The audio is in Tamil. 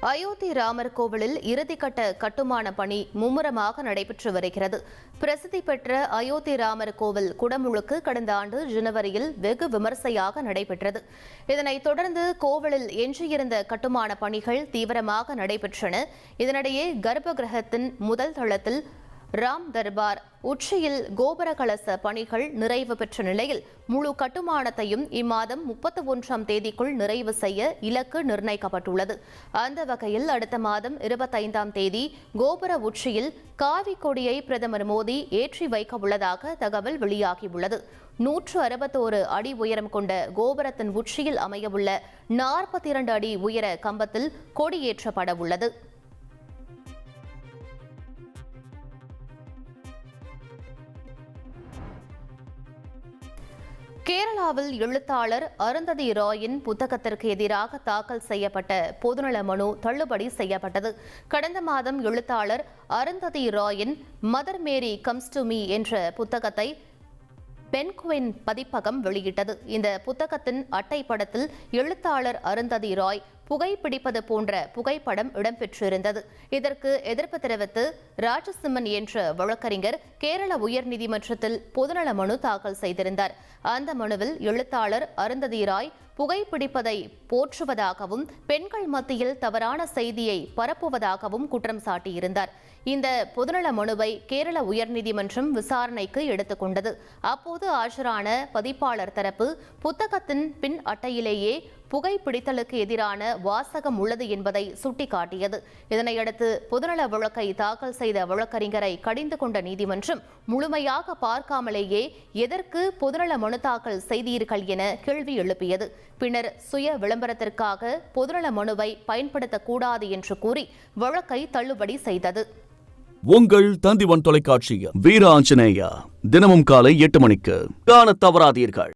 அயோத்தி ராமர் கோவிலில் இறுதிக்கட்ட கட்டுமான பணி மும்முரமாக நடைபெற்று வருகிறது. பிரசித்தி பெற்ற அயோத்தி ராமர் கோவில் குடமுழுக்கு கடந்த ஆண்டு ஜனவரியில் வெகு விமர்சையாக நடைபெற்றது. இதனைத் தொடர்ந்து கோவிலில் எஞ்சியிருந்த கட்டுமான பணிகள் தீவிரமாக நடைபெற்றன. இதனிடையே கர்ப்ப கிரகத்தின் முதல் தளத்தில் ராம் தர்பார். உச்சியில் கோபுர கலச பணிகள் நிறைவு பெற்ற நிலையில் முழு கட்டுமானத்தையும் இம்மாதம் முப்பத்தி ஒன்றாம் தேதிக்குள் நிறைவு செய்ய இலக்கு நிர்ணயிக்கப்பட்டுள்ளது. அந்த வகையில் அடுத்த மாதம் இருபத்தைந்தாம் தேதி கோபுர உச்சியில் காவி கொடியை பிரதமர் மோடி ஏற்றி வைக்க உள்ளதாக தகவல் வெளியாகியுள்ளது. நூற்று அறுபத்தோரு அடி உயரம் கொண்ட கோபுரத்தின் உச்சியில் அமையவுள்ள நாற்பத்தி இரண்டு அடி உயர கம்பத்தில் கொடியேற்றப்பட உள்ளது கேரளாவில் எழுத்தாளர் அருந்ததி ராயின் புத்தகத்திற்கு எதிராக தாக்கல் செய்யப்பட்ட பொதுநல மனு தள்ளுபடி செய்யப்பட்டது. கடந்த மாதம் எழுத்தாளர் Arundhati ராயின் Mother Mary comes to me என்ற புத்தகத்தை பென்குவின் பதிப்பகம் வெளியிட்டது. இந்த புத்தகத்தின் அட்டை படத்தில் எழுத்தாளர் அருந்ததி ராய் புகைப்பிடிப்பது போன்ற புகைப்படம் இடம்பெற்றிருந்தது. இதற்கு எதிர்ப்பு தெரிவித்து ராஜசிம்மன் என்ற வழக்கறிஞர் கேரள உயர்நீதிமன்றத்தில் பொதுநல மனு தாக்கல் செய்திருந்தார். அந்த மனுவில் எழுத்தாளர் அருந்ததி ராய் புகைப்பிடிப்பதை போற்றுவதாகவும் பெண்கள் மத்தியில் தவறான செய்தியை பரப்புவதாகவும் குற்றம் சாட்டியிருந்தார். இந்த பொதுநல மனுவை கேரள உயர்நீதிமன்றம் விசாரணைக்கு எடுத்துக்கொண்டது அப்போது ஆஜரான பதிப்பாளர் தரப்பு புத்தகத்தின் பின் அட்டையிலேயே புகைப்பிடித்தலுக்கு எதிரான வாசகம் உள்ளது என்பதை சுட்டிக்காட்டியது. இதனையடுத்து பொதுநல வழக்கை தாக்கல் செய்த வழக்கறிஞரை கடிந்து கொண்ட நீதிமன்றம் முழுமையாக பார்க்காமலேயே எதற்கு பொதுநல மனு தாக்கல் செய்தீர்கள் என கேள்வி எழுப்பியது. பின்னர் சுய விளம்பரத்திற்காக பொதுநல மனுவை பயன்படுத்தக்கூடாது என்று கூறி வழக்கை தள்ளுபடி செய்தது. உங்கள் தந்திவன் தொலைக்காட்சியில் வீர ஆஞ்சநேயா தினமும் காலை எட்டு மணிக்கு காண தவறாதீர்கள்.